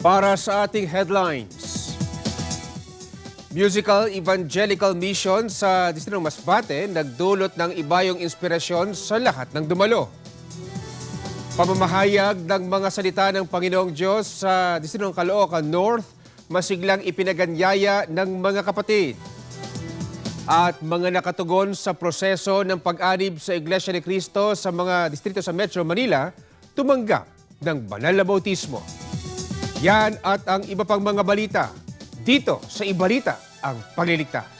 Para sa ating headlines. Musical Evangelical Mission sa Distrito Masbate nagdulot ng ibayong inspirasyon sa lahat ng dumalo. Pamamahayag ng mga salita ng Panginoong Diyos sa Distrito Caloocan North masiglang ipinaganyaya ng mga kapatid. At mga nakatugon sa proseso ng pag-anib sa Iglesia ni Cristo sa mga distrito sa Metro Manila tumanggap ng banal na bautismo. Yan at ang iba pang mga balita dito sa Ibalita ang Pagliligtas.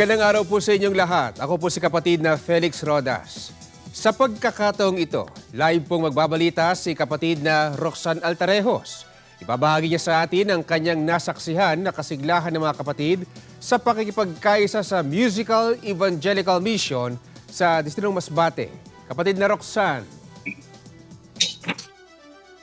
Magandang araw po sa inyong lahat. Ako po si kapatid na Felix Rodas. Sa pagkakataong ito, live pong magbabalita si kapatid na Roxanne Altarejos. Ibabahagi niya sa atin ang kanyang nasaksihan na kasiglahan ng mga kapatid sa pakikipagkaisa sa Musical Evangelical Mission sa Distritong Masbate. Kapatid na Roxanne,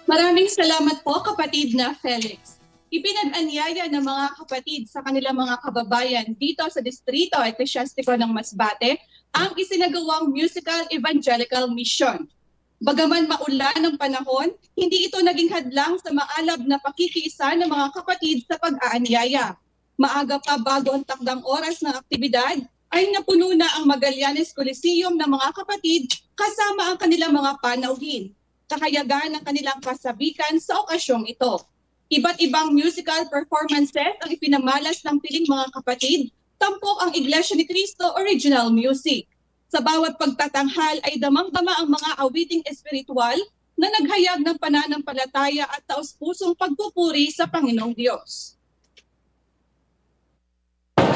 Maraming salamat po kapatid na Felix. Ipinag-anyaya ng mga kapatid sa kanilang mga kababayan dito sa Distrito Eklesiastiko ng Masbate ang isinagawang musical evangelical mission. Bagaman maulan ng panahon, hindi ito naging hadlang sa maalab na pakikiisa ng mga kapatid sa pag-aanyaya. Maaga pa bago ang takdang oras ng aktibidad, ay napuno na ang Magallanes Coliseum ng mga kapatid kasama ang kanilang mga panauhin kakayagan ng kanilang kasabikan sa okasyong ito. Iba't ibang musical performances ang ipinamalas ng piling mga kapatid, tampok ang Iglesia ni Cristo Original Music. Sa bawat pagtatanghal ay damang-dama ang mga awiting espiritual na naghayag ng pananampalataya at taos-pusong pagpupuri sa Panginoong Diyos.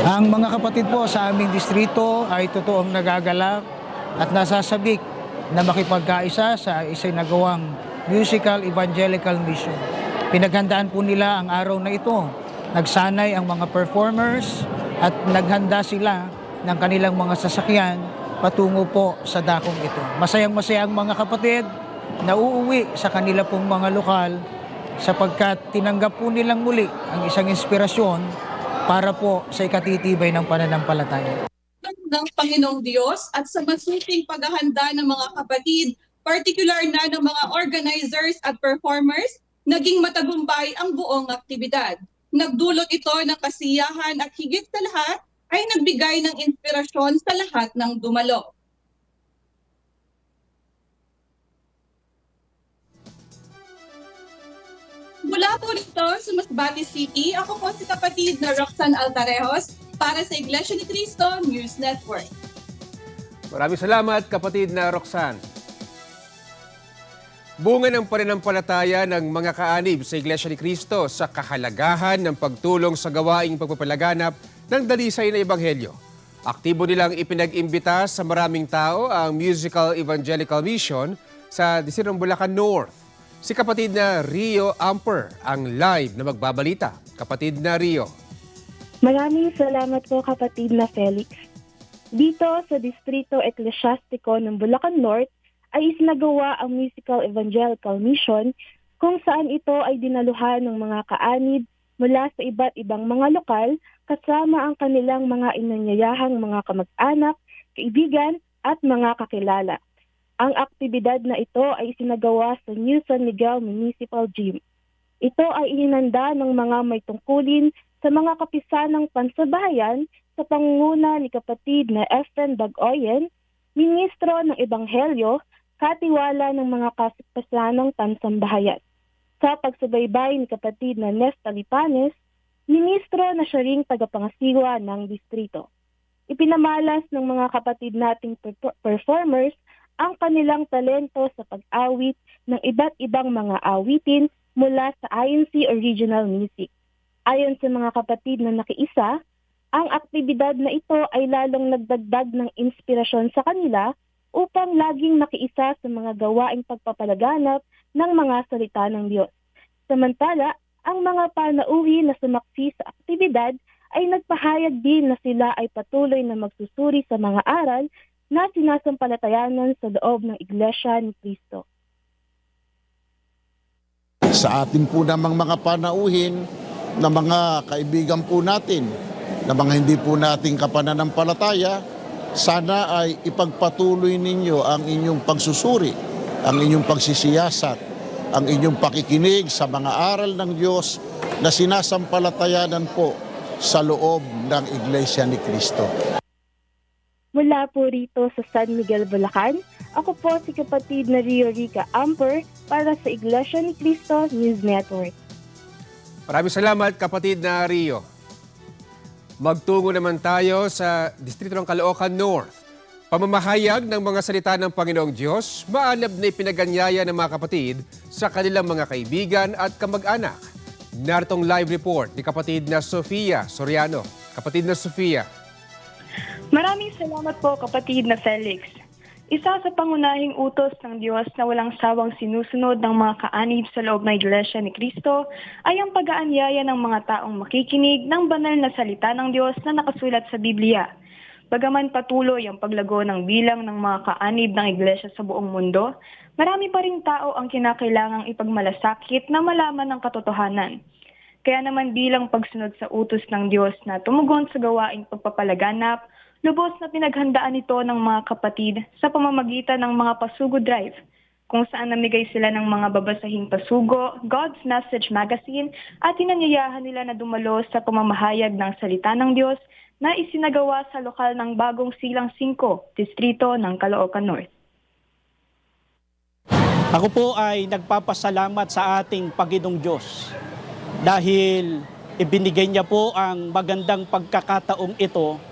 Ang mga kapatid po sa aming distrito ay totoong nagagalak at nasasabik na makipagkaisa sa isinagawang musical evangelical mission. Pinaghandaan po nila ang araw na ito. Nagsanay ang mga performers at naghanda sila ng kanilang mga sasakyan patungo po sa dakong ito. Masayang masaya ang mga kapatid na uuwi sa kanila pong mga lokal sapagkat tinanggap po nilang muli ang isang inspirasyon para po sa ikatitibay ng pananampalataya. ng Panginoong Diyos at sa masuting paghahanda ng mga kapatid, particular na ng mga organizers at performers, naging matagumpay ang buong aktibidad. Nagdulot ito ng kasiyahan at higit sa lahat ay nagbigay ng inspirasyon sa lahat ng dumalo. Mula po rito sa Masbate City, ako po si kapatid na Roxanne Altarejos para sa Iglesia ni Cristo News Network. maraming salamat kapatid na Roxanne. Bunga ng pananampalataya ng mga kaanib sa Iglesia ni Cristo sa kahalagahan ng pagtulong sa gawaing pagpapalaganap ng dalisay na Ebanghelyo. Aktibo nilang ipinag-imbita sa maraming tao ang Musical Evangelical Mission sa Distrito Bulacan North. Si kapatid na Rio Amper ang live na magbabalita. Kapatid na Rio. Maraming salamat po kapatid na Felix. Dito sa Distrito Eklesiastiko ng Bulacan North ay isinagawa ang Musical Evangelical Mission kung saan ito ay dinaluhan ng mga kaanib mula sa iba't ibang mga lokal kasama ang kanilang mga inanyayahang mga kamag-anak, kaibigan at mga kakilala. Ang aktibidad na ito ay isinagawa sa New San Miguel Municipal Gym. Ito ay ininanda ng mga may tungkulin sa mga kapisanang pansabayan sa pangunguna ni kapatid na Efren Bagoyen, ministro ng Ebanghelyo, katiwala ng mga kapisanang pansambahayan. Sa pagsubaybay ni kapatid na Nesta Lipanes, ministro na siya ring tagapangasiwa ng distrito. Ipinamalas ng mga kapatid nating per- performers ang kanilang talento sa pag-awit ng iba't ibang mga awitin mula sa INC Original Music. Ayon sa mga kapatid na nakiisa, ang aktibidad na ito ay lalong nagdagdag ng inspirasyon sa kanila upang laging makiisa sa mga gawaing pagpapalaganap ng mga salita ng Diyos. Samantala, Ang mga panauhi na sumaksi sa aktibidad ay nagpahayag din na sila ay patuloy na magsusuri sa mga aral na sinasampalatayanan sa loob ng Iglesia ni Cristo. sa atin po namang mga panauhin na mga kaibigan po natin na mga hindi po nating kapananampalataya, sana ay ipagpatuloy ninyo ang inyong pagsusuri, ang inyong pagsisiyasat, ang inyong pakikinig sa mga aral ng Diyos na sinasampalatayanan po sa loob ng Iglesia ni Cristo. Mula po rito sa San Miguel, Bulacan, ako po si kapatid na Rio Rica Amper para sa Iglesia ni Cristo News Network. Maraming salamat kapatid na Rio. Magtungo naman tayo sa Distrito ng Caloocan North. Pamamahayag ng mga salita ng Panginoong Diyos, maalab na ipinaganyaya ng mga kapatid sa kanilang mga kaibigan at kamag-anak. Naritong live report ni kapatid na Sofia Soriano. Kapatid na Sofia, Maraming salamat po kapatid na Felix. Isa sa pangunahing utos ng Diyos na walang sawang sinusunod ng mga kaanib sa loob ng Iglesia ni Cristo ay ang pag-aanyaya ng mga taong makikinig ng banal na salita ng Diyos na nakasulat sa Biblia. Bagaman patuloy ang paglago ng bilang ng mga kaanib ng Iglesia sa buong mundo, marami pa ring tao ang kinakailangang ipagmalasakit na malaman ng katotohanan. Kaya naman bilang pagsunod sa utos ng Diyos na tumugon sa gawaing pagpapalaganap, lubos na pinaghandaan ito ng mga kapatid sa pamamagitan ng mga pasugo drive, kung saan namigay sila ng mga babasahing pasugo, God's Message Magazine, at tinanyayahan nila na dumalo sa pamamahayag ng salita ng Diyos na isinagawa sa lokal ng Bagong Silang 5, distrito ng Caloocan North. Ako po ay nagpapasalamat sa ating Panginoong Diyos dahil ibinigay niya po ang magandang pagkakataong ito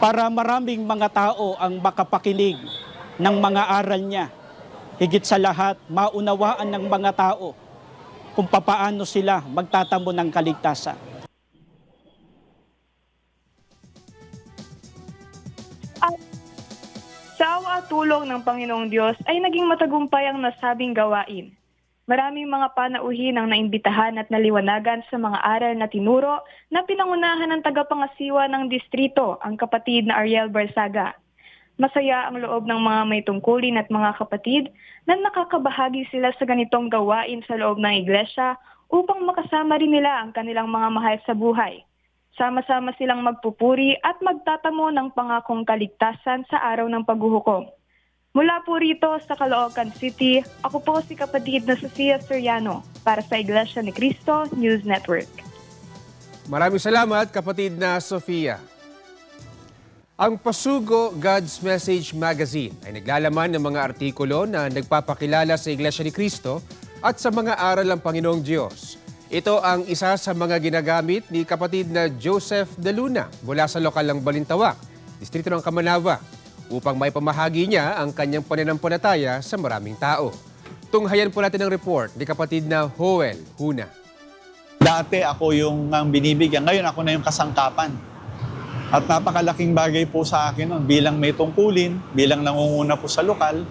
para maraming mga tao ang makapakinig ng mga aral niya. Higit sa lahat, maunawaan ng mga tao kung papaano sila magtatamo ng kaligtasan. Sa awa at tulong ng Panginoong Diyos ay naging matagumpay ang nasabing gawain. Maraming mga panauhin ang naimbitahan at naliwanagan sa mga aral na tinuro na pinangunahan ng tagapangasiwa ng distrito, ang kapatid na Ariel Barsaga. Masaya ang loob ng mga may tungkulin at mga kapatid na nakakabahagi sila sa ganitong gawain sa loob ng iglesia upang makasama rin nila ang kanilang mga mahal sa buhay. Sama-sama silang magpupuri at magtatamo ng pangakong kaligtasan sa araw ng paghuhukom. Mula po rito sa Caloocan City, ako po si kapatid na Sofia Soriano para sa Iglesia ni Cristo News Network. maraming salamat kapatid na Sofia. Ang Pasugo God's Message Magazine ay naglalaman ng mga artikulo na nagpapakilala sa Iglesia ni Cristo at sa mga aral ng Panginoong Diyos. Ito ang isa sa mga ginagamit ni kapatid na Joseph De Luna mula sa lokal ng Balintawak, distrito ng Kamanava, upang may pamahagi niya ang kanyang pananampalataya sa maraming tao. Tunghayan po natin ang report ni kapatid na Joel Huna. Dati ako yung ang binibigyan, ngayon ako na yung kasangkapan. At napakalaking bagay po sa akin nun, bilang may tungkulin, bilang nangunguna po sa lokal,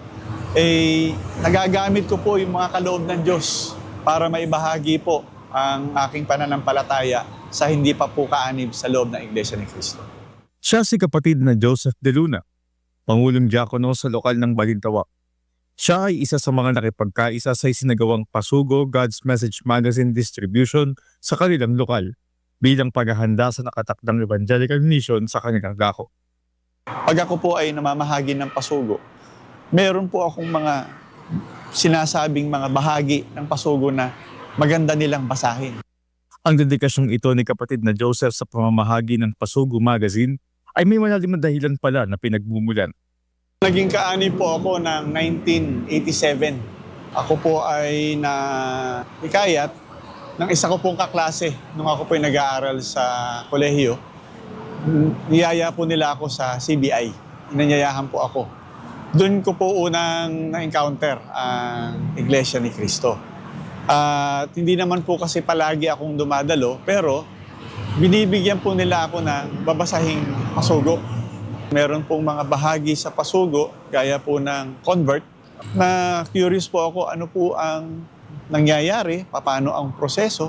eh, nagagamit ko po yung mga kaloob ng Diyos para maibahagi po ang aking pananampalataya sa hindi pa po kaanib sa loob ng Iglesia ni Cristo. Siya si kapatid na Joseph De Luna, Pangulong Diakono sa lokal ng Balintawak. Siya ay isa sa mga nakipagkaisa sa isinagawang Pasugo God's Message Magazine distribution sa kanilang lokal bilang paghahanda sa nakatakdang evangelical mission sa kanilang dako. Pag ako po ay namamahagi ng pasugo, meron po akong mga sinasabing mga bahagi ng pasugo na maganda nilang basahin. Ang dedikasyong ito ni kapatid na Joseph sa pamamahagi ng Pasugo Magazine ay may malalim na dahilan pala na pinagmumulan. Naging kaani po ako ng 1987. Ako po ay na hikayat ng isa ko pong kaklase nung ako po ay nag-aaral sa kolehiyo. Niyaya po nila ako sa CBI. Inanyayahan po ako. Doon ko po unang na-encounter ang Iglesia ni Cristo. At hindi naman po kasi palagi akong dumadalo, pero binibigyan po nila ako ng babasahing pasugo. Meron pong mga bahagi sa pasugo, gaya po ng convert, na curious po ako ano po ang nangyayari, paano ang proseso.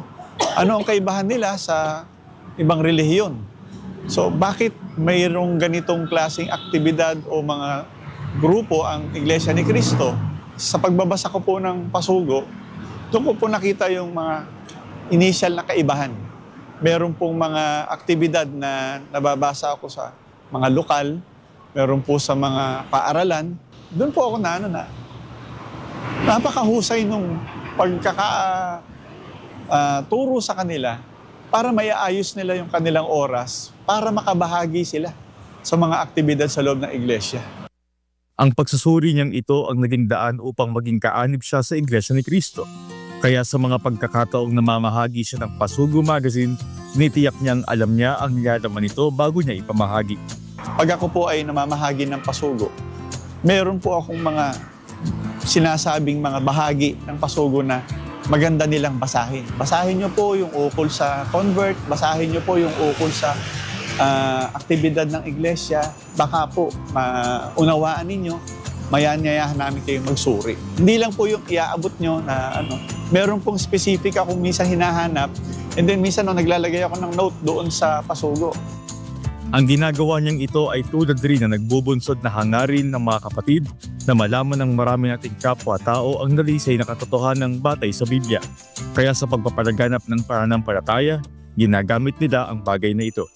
ano ang kaibahan nila sa ibang relihiyon. So bakit mayroong ganitong klaseng aktibidad o mga grupo ang Iglesia ni Cristo? Sa pagbabasa ko po ng pasugo, doon ko po nakita yung mga initial na kaibahan. Meron pong mga aktibidad na nababasa ako sa mga lokal, meron po sa mga paaralan. Doon po ako na ano na, napakahusay nung pagkaka ah, turo sa kanila para maiayos nila yung kanilang oras para makabahagi sila sa mga aktibidad sa loob ng iglesia. Ang pagsusuri niyang ito ang naging daan upang maging kaanib siya sa Iglesia ni Cristo. Kaya sa mga pagkakataong namamahagi siya ng Pasugo Magazine, nitiyak niyang alam niya ang nilalaman nito bago niya ipamahagi. Pag ako po ay namamahagi ng pasugo, meron po akong mga sinasabing mga bahagi ng pasugo na maganda nilang basahin. Basahin niyo po yung ukol sa convert, basahin niyo po yung ukol sa ah, aktibidad ng iglesia. Baka po maunawaan ninyo, mayanyayahan namin kayong magsuri. Hindi lang po yung iaabot nyo na ano, meron pong specific akong minsan hinahanap and then minsan no, naglalagay ako ng note doon sa pasugo. Ang ginagawa niyang ito ay tulad rin na nagbubunsod na hangarin ng mga kapatid na malaman ng marami nating kapwa-tao ang nalisay na katotohanan ng batay sa Biblia. Kaya sa pagpapalaganap ng pananampalataya, ginagamit nila ang bagay na ito.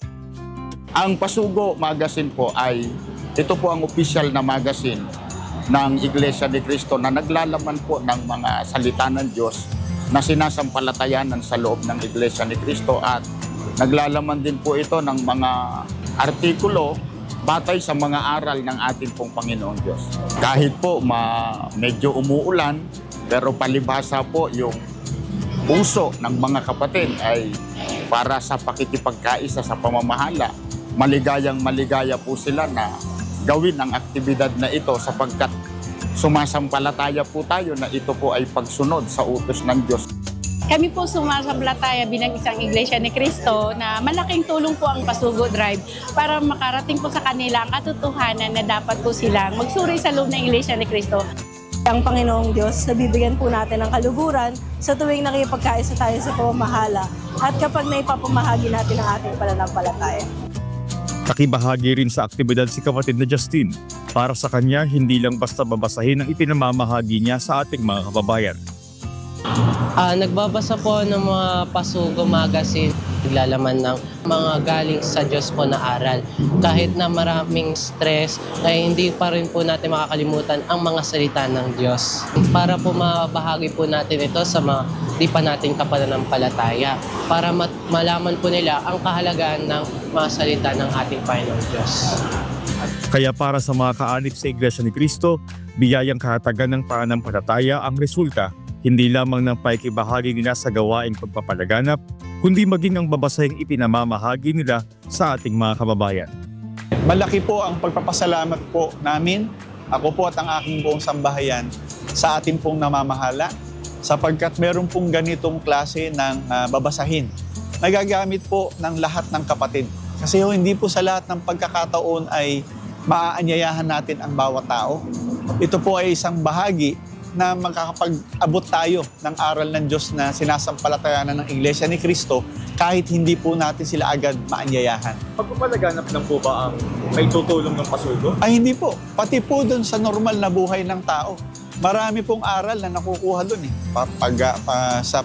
Ang Pasugo Magazine po ay ito po ang official na magazine ng Iglesia ni Cristo na naglalaman po ng mga salita ng Diyos na sinasampalatayanan sa loob ng Iglesia ni Cristo at naglalaman din po ito ng mga artikulo batay sa mga aral ng ating pong Panginoong Diyos. Kahit po ma medyo umuulan, pero palibhasa po yung puso ng mga kapatid ay para sa pakikipagkaisa sa pamamahala. Maligayang maligaya po sila na gawin ang aktibidad na ito sapagkat sumasampalataya po tayo na ito po ay pagsunod sa utos ng Diyos. Kami po sumasampalataya bilang isang iglesia ni Cristo na malaking tulong po ang Pasugo Drive para makarating po sa kanila ang katotohanan na dapat po silang magsuri sa loob ng iglesia ni Cristo. ang Panginoong Diyos na bibigyan po natin ng kaluguran sa tuwing nakipagkaisa tayo sa pamamahala at kapag naipapamahagi natin ang ating pananampalataya. Nakibahagi rin sa aktibidad si kapatid na Justin. Para sa kanya, hindi lang basta babasahin ang ipinamamahagi niya sa ating mga kababayan. Ah, nagbabasa po ng mga Pasugo magazine, naglalaman ng mga galing sa Diyos po na aral. Kahit na maraming stress, ay hindi pa rin po natin makakalimutan ang mga salita ng Diyos. Para po mabahagi po natin ito sa mga di pa natin kapananampalataya. Para mat- malaman po nila ang kahalagaan ng mga salita ng ating Panginoong Diyos. Kaya para sa mga kaanib sa Iglesia ni Cristo, biyayang kahatagan ng pananampalataya ang resulta hindi lamang ng paikibahagi nila sa gawaing pagpapalaganap, kundi maging ang babasahing ipinamamahagi nila sa ating mga kababayan. Malaki po ang pagpapasalamat po namin, ako po at ang aking buong sambahayan sa ating pong namamahala sapagkat meron pong ganitong klase ng ah, babasahin. Nagagamit po ng lahat ng kapatid. Kasi ho, hindi po sa lahat ng pagkakataon ay maaanyayahan natin ang bawat tao. Ito po ay isang bahagi na magkakapag-abot tayo ng aral ng Diyos na sinasampalatayanan ng Iglesia ni Cristo kahit hindi po natin sila agad maanyayahan. Pagpapalaganap lang po ba ang may tutulong ng pasugo? Ay hindi po. Pati po doon sa normal na buhay ng tao. Marami pong aral na nakukuha doon eh. Pa, pag- pa- sa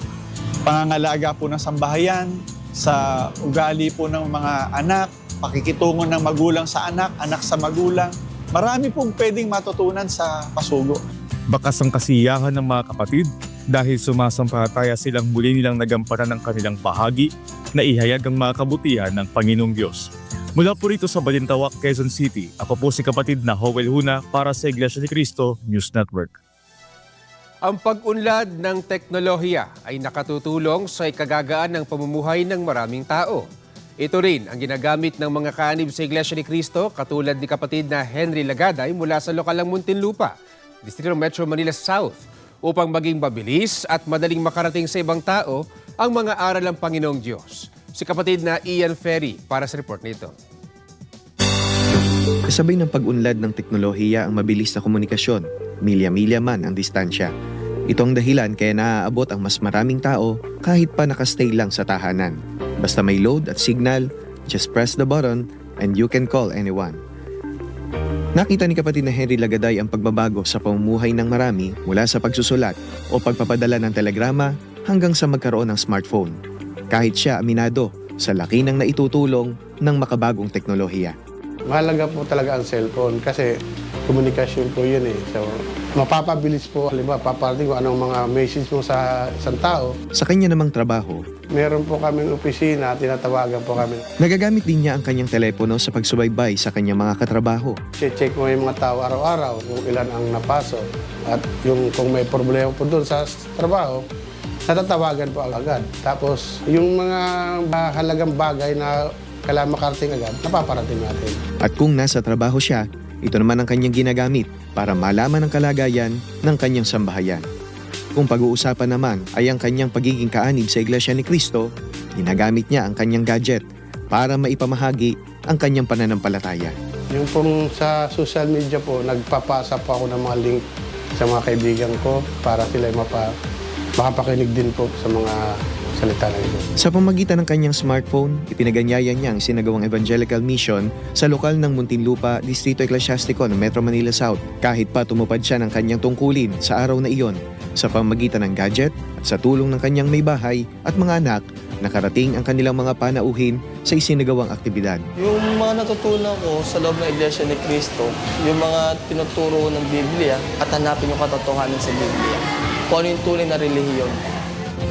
pangangalaga po ng sambahayan, sa ugali po ng mga anak, pakikitungo ng magulang sa anak, anak sa magulang. Marami pong pwedeng matutunan sa pasugo. Bakas ang kasiyahan ng mga kapatid dahil sumasampalataya silang muli nilang nagampanan ng kanilang bahagi na ihayag ang mga kabutihan ng Panginoong Diyos. Mula po rito sa Balintawak, Quezon City, ako po si kapatid na Howell Huna para sa Iglesia ni Cristo News Network. Ang pag-unlad ng teknolohiya ay nakatutulong sa ikagagaan ng pamumuhay ng maraming tao. Ito rin ang ginagamit ng mga kaanib sa Iglesia ni Cristo katulad ni kapatid na Henry Lagaday mula sa lokal ng Muntinlupa, Distrito Metro Manila South upang maging mabilis at madaling makarating sa ibang tao ang mga aral ng Panginoong Diyos. Si kapatid na Ian Ferry para sa report nito. Kasabay ng pag-unlad ng teknolohiya ang mabilis na komunikasyon, milya-milya man ang distansya. Ito ang dahilan kaya naaabot ang mas maraming tao kahit pa nakastay lang sa tahanan. Basta may load at signal, just press the button and you can call anyone. Nakita ni kapatid na Henry Lagaday ang pagbabago sa pamumuhay ng marami mula sa pagsusulat o pagpapadala ng telegrama hanggang sa magkaroon ng smartphone. Kahit siya aminado sa laki ng naitutulong ng makabagong teknolohiya. Mahalaga po talaga ang cellphone kasi komunikasyon po yun eh. So, mapapabilis po. Halimbawa, paparating ko anong mga message mo sa isang tao. Sa kanya namang trabaho, Meron po kaming opisina, tinatawagan po kami. nagagamit din niya ang kanyang telepono sa pagsubaybay sa kanyang mga katrabaho. Check mo yung mga tao araw-araw kung ilan ang napasok. At yung kung may problema po doon sa trabaho, natatawagan po agad. Tapos yung mga halagang bagay na kailangan makarating agad, napaparating natin. At kung nasa trabaho siya, ito naman ang kanyang ginagamit para malaman ang kalagayan ng kanyang sambahayan. Kung pag-uusapan naman ay ang kanyang pagiging kaanib sa Iglesia ni Cristo, ginagamit niya ang kanyang gadget para maipamahagi ang kanyang pananampalataya. Yung pong sa social media po, nagpapasa po ako ng mga link sa mga kaibigan ko para sila mapa, makapakinig din po sa mga salita ng Diyos. Sa pamagitan ng kanyang smartphone, ipinaganyaya niya ang sinagawang evangelical mission sa lokal ng Muntinlupa, Distrito Eclesiastico ng Metro Manila South kahit pa tumupad siya ng kanyang tungkulin sa araw na iyon sa pamagitan ng gadget at sa tulong ng kanyang may bahay at mga anak nakarating ang kanilang mga panauhin sa isinagawang aktibidad. Yung mga natutunan ko sa loob ng Iglesia ni Cristo, yung mga tinuturo ng Biblia at hanapin yung katotohanan sa Biblia. Kung ano yung tunay na relihiyon.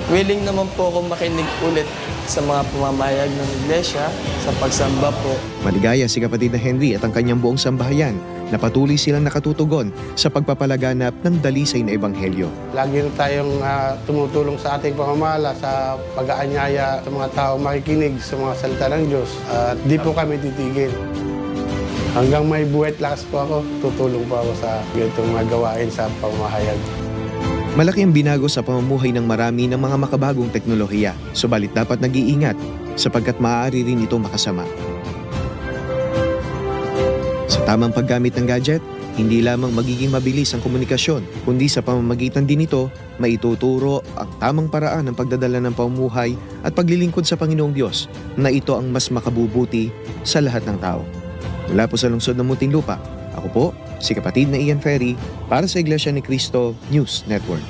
Willing naman po ako makinig ulit sa mga pamamayag ng Iglesia, sa pagsamba po. Maligaya si kapatid na Henry at ang kanyang buong sambahayan na patuloy silang nakatutugon sa pagpapalaganap ng dalisay na ebanghelyo. Lagi rin tayong ah, tumutulong sa ating pamamala sa pag-aanyaya sa mga tao makikinig sa mga salita ng Diyos. At di po kami titigil. Hanggang may buwet lakas po ako, tutulong po ako sa ganitong mga gawain sa pamahayag. Malaki ang binago sa pamumuhay ng marami ng mga makabagong teknolohiya, subalit dapat nag-iingat sapagkat maaari rin ito makasama. Sa tamang paggamit ng gadget, hindi lamang magiging mabilis ang komunikasyon, kundi sa pamamagitan din nito, maituturo ang tamang paraan ng pagdadala ng pamumuhay at paglilingkod sa Panginoong Diyos na ito ang mas makabubuti sa lahat ng tao. Mula po sa lungsod ng Muntinlupa, ako po, si kapatid na Ian Ferry para sa Iglesia ni Cristo News Network.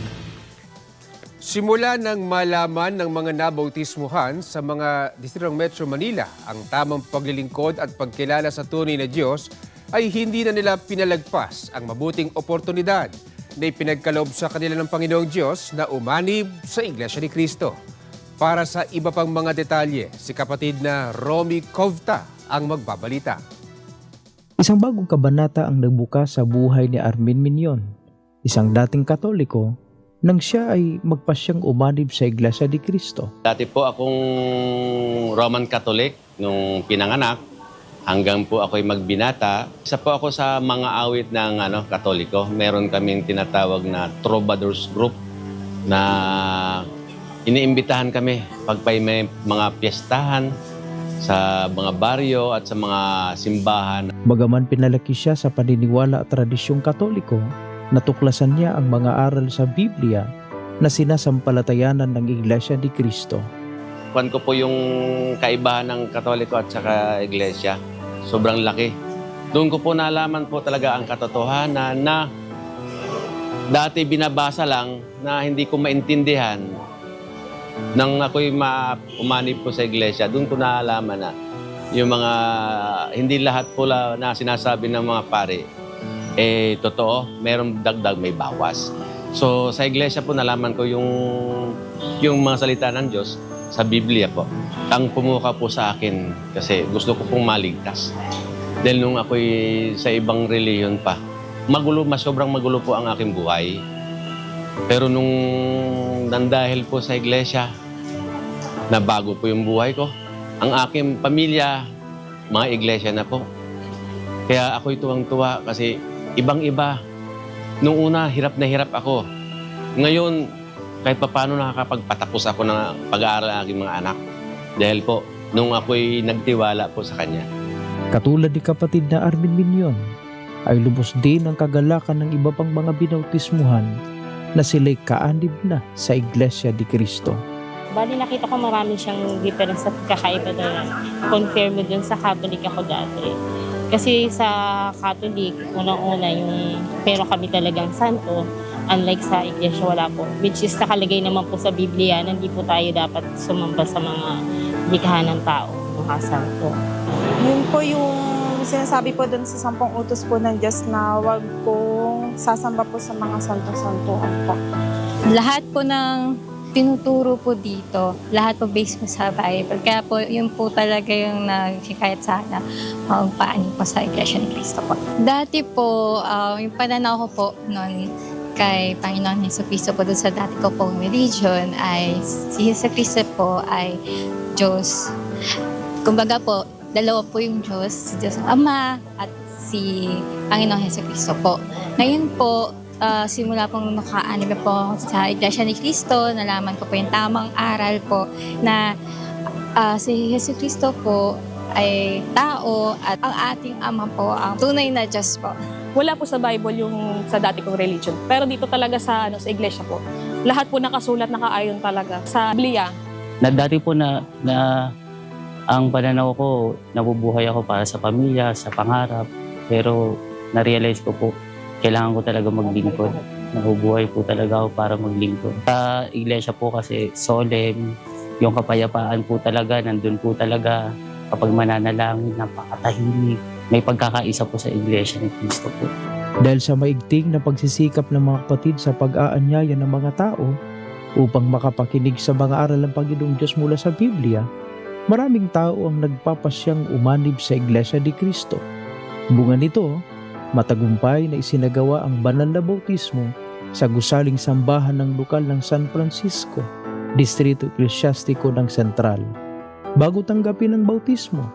Simula nang malaman ng mga nabautismuhan sa mga distritong Metro Manila ang tamang paglilingkod at pagkilala sa tunay na Diyos, ay hindi na nila pinalagpas ang mabuting oportunidad na ipinagkaloob sa kanila ng Panginoong Diyos na umanib sa Iglesia ni Cristo. Para sa iba pang mga detalye, si kapatid na Romy Kovta ang magbabalita. Isang bagong kabanata ang nagbukas sa buhay ni Armin Minion, isang dating katoliko, nang siya ay magpasyang umanib sa Iglesia di Cristo. Dati po akong Roman Catholic nung pinanganak hanggang po ako'y magbinata. Isa po ako sa mga awit ng ano, Katoliko. Meron kaming tinatawag na Troubadours Group na iniimbitahan kami pag may mga piyestahan sa mga baryo at sa mga simbahan. Bagaman pinalaki siya sa paniniwala at tradisyong katoliko, natuklasan niya ang mga aral sa Biblia na sinasampalatayanan ng Iglesia di Cristo. Kuwan ko po yung kaibahan ng Katoliko at saka Iglesia. Sobrang laki. Doon ko po nalaman po talaga ang katotohanan na dati binabasa lang na hindi ko maintindihan nang ako'y ma umanib po sa iglesia, doon ko nalaman na yung mga, hindi lahat po na sinasabi ng mga pare, eh, totoo, merong dagdag, may bawas. So, sa iglesia po nalaman ko yung, yung mga salita ng Diyos sa Biblia po. Ang pumuka po sa akin kasi gusto ko pong maligtas. Dahil nung ako'y sa ibang reliyon pa, magulo, mas sobrang magulo po ang aking buhay. Pero nung nandahil po sa iglesia, nabago po yung buhay ko. Ang aking pamilya, mga iglesia na po. Kaya ako'y tuwang-tuwa kasi ibang-iba. Nung una, hirap na hirap ako. Ngayon, kahit paano nakakapagpatapos ako ng pag-aaral ng aking mga anak. Dahil po, nung ako'y nagtiwala po sa Kanya. Katulad ni kapatid na Armin Minion, ay lubos din ang kagalakan ng iba pang mga binautismuhan na sila'y kaanib na sa Iglesia di Cristo. Bali nakita ko marami siyang difference at kakaiba na compare mo dun sa Catholic ako dati. Kasi sa Catholic, unang-una yung pero kami talagang santo, unlike sa iglesia wala po. Which is nakalagay naman po sa Biblia na hindi po tayo dapat sumamba sa mga likha ng tao, mga santo. Yun po yung sinasabi po doon sa sampung utos po ng Diyos na wag pong sasamba po sa mga santo-santuan po. Lahat po ng tinuturo po dito, lahat po based po sa Bible. Kaya po, yun po talaga yung nagkikayat sa akin na magpaanin po sa Iglesia ni Cristo po. Dati po, ah, yung pananaw ko po noon kay Panginoon Yeso Cristo po doon sa dati ko pong religion ay si Yeso Cristo po ay Diyos. Kumbaga po, dalawa po yung Diyos, si Diyos ang Ama at si Panginoon Yeso Cristo po. Ngayon po, ah, simula pong nakaanime po sa Iglesia ni Cristo, nalaman ko po yung tamang aral po na ah, si Yesu Cristo po ay tao at ang ating Ama po ang tunay na Diyos po. Wala po sa Bible yung sa dati kong religion. Pero dito talaga sa ano sa iglesia po. Lahat po nakasulat nakaayon talaga sa Biblia. na dati po na, na ang pananaw ko, nabubuhay ako para sa pamilya, sa pangarap. Pero na-realize ko po, kailangan ko talaga maglingkod. Nabubuhay po talaga ako para maglingkod. Sa iglesia po kasi solemn, yung kapayapaan po talaga, nandun po talaga. Kapag mananalangin, napakatahimik. May pagkakaisa po sa iglesia ni Cristo po. Dahil sa maigting na pagsisikap ng mga kapatid sa pag-aanyaya ng mga tao upang makapakinig sa mga aral ng Panginoong Diyos mula sa Biblia, maraming tao ang nagpapasyang umanib sa Iglesia di Cristo. Bunga nito, matagumpay na isinagawa ang banal na bautismo sa gusaling sambahan ng lokal ng San Francisco, Distrito Eklesiastiko ng Sentral. Bago tanggapin ang bautismo,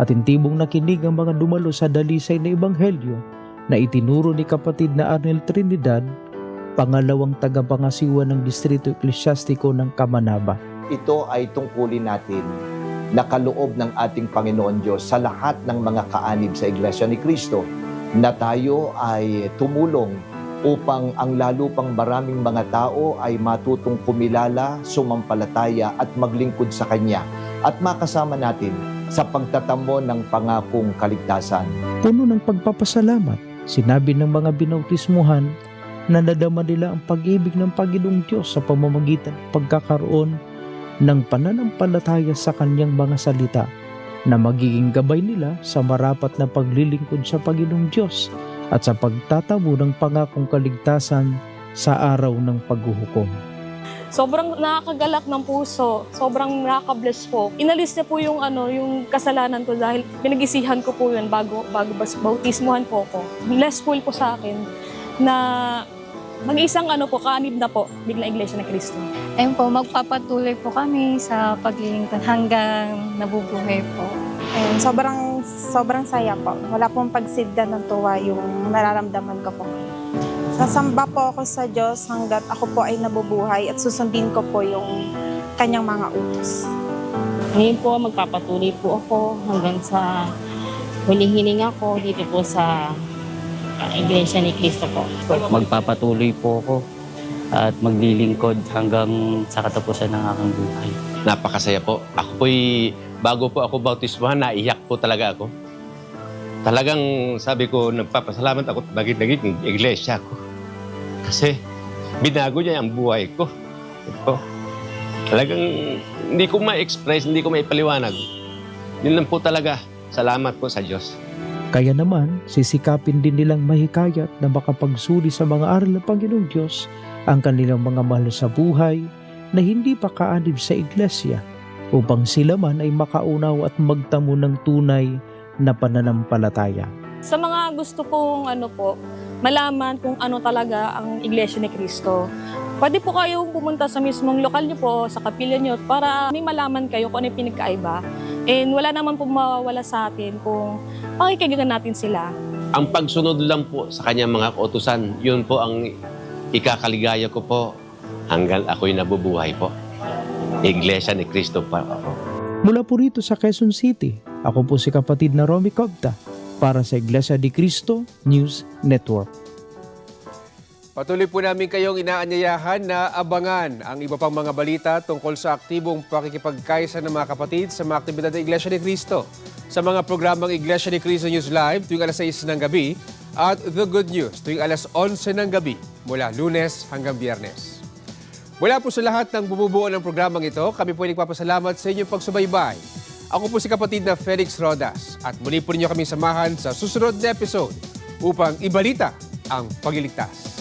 atintibong nakinig ang mga dumalo sa dalisay na ebanghelyo na itinuro ni kapatid na Arnel Trinidad, pangalawang tagapangasiwa ng Distrito Eklesiastiko ng Kamanaba. ito ay tungkulin natin na kaloob ng ating Panginoon Diyos sa lahat ng mga kaanib sa Iglesia ni Kristo na tayo ay tumulong upang ang lalo pang maraming mga tao ay matutong kumilala, sumampalataya at maglingkod sa Kanya at makasama natin sa pagtatamo ng pangakong kaligtasan. Puno ng pagpapasalamat, sinabi ng mga binautismuhan na nadama nila ang pag-ibig ng Panginoong Diyos sa pamamagitan pagkakaroon ng pananampalataya sa kanyang mga salita na magiging gabay nila sa marapat na paglilingkod sa Panginoong Diyos at sa pagtatamo ng pangakong kaligtasan sa araw ng paghuhukom. Sobrang nakakagalak ng puso, sobrang nakaka-bless po. Inalis niya po yung ano, yung kasalanan ko dahil pinag-isihan ko po yun bago bago bautismuhan po ko. Blessful po sa akin na mag-isang ano po, kaanib na po, biglang Iglesia ng Kristo. Ayun po, magpapatuloy po kami sa paglilingkod hanggang nabubuhay po. Ayun, sobrang, sobrang saya po. Wala pong pagsidda ng tuwa yung nararamdaman ko po. Sasamba po ako sa Diyos hanggat ako po ay nabubuhay at susundin ko po yung kanyang mga utos. Ngayon po, magpapatuloy po ako hanggang sa huling hininga ko dito po sa ah, Iglesia ni Cristo po. Magpapatuloy po ako at maglilingkod hanggang sa katapusan ng aking buhay. Napakasaya po. Ako po'y, bago po ako bautismuhan, naiyak po talaga ako. Talagang sabi ko, nagpapasalamat ako naging naging iglesia ko. Kasi binago niya ang buhay ko. Ito. Talagang hindi ko ma-express, hindi ko maipaliwanag. Yun lang po talaga. Salamat po sa Diyos. Kaya naman, sisikapin din nilang mahikayat na makapagsuri sa mga aral ng Panginoong Diyos ang kanilang mga mahal sa buhay na hindi pa kaanib sa iglesia upang sila man ay makaunaw at magtamo ng tunay na pananampalataya. Sa mga gusto pong ano po, malaman kung ano talaga ang Iglesia ni Cristo, pwede po kayong pumunta sa mismong lokal niyo po, sa kapilya niyo, para may malaman kayo kung ano yung pinagkaiba. And wala naman po mawawala sa atin kung pakikinggan natin sila. Ang pagsunod lang po sa kanyang mga kautusan, yun po ang ikakaligaya ko po hanggang ako'y nabubuhay po. Iglesia ni Cristo pa ako. Mula po rito sa Quezon City, ako po si kapatid na Romy Cobta para sa Iglesia de Cristo News Network. Patuloy po namin kayong inaanyayahan na abangan ang iba pang mga balita tungkol sa aktibong pakikipagkaisa ng mga kapatid sa mga aktibidad ng Iglesia ni Cristo sa mga programang Iglesia ni Cristo News Live tuwing alas 6 ng gabi at The Good News tuwing alas 11 ng gabi mula lunes hanggang biyernes. Mula po sa lahat ng bumubuo ng programang ito, kami po ay nagpapasalamat sa inyong pagsubaybay. Ako po si kapatid na Felix Rodas at muli po ninyo kami samahan sa susunod na episode upang ibalita ang pagliligtas.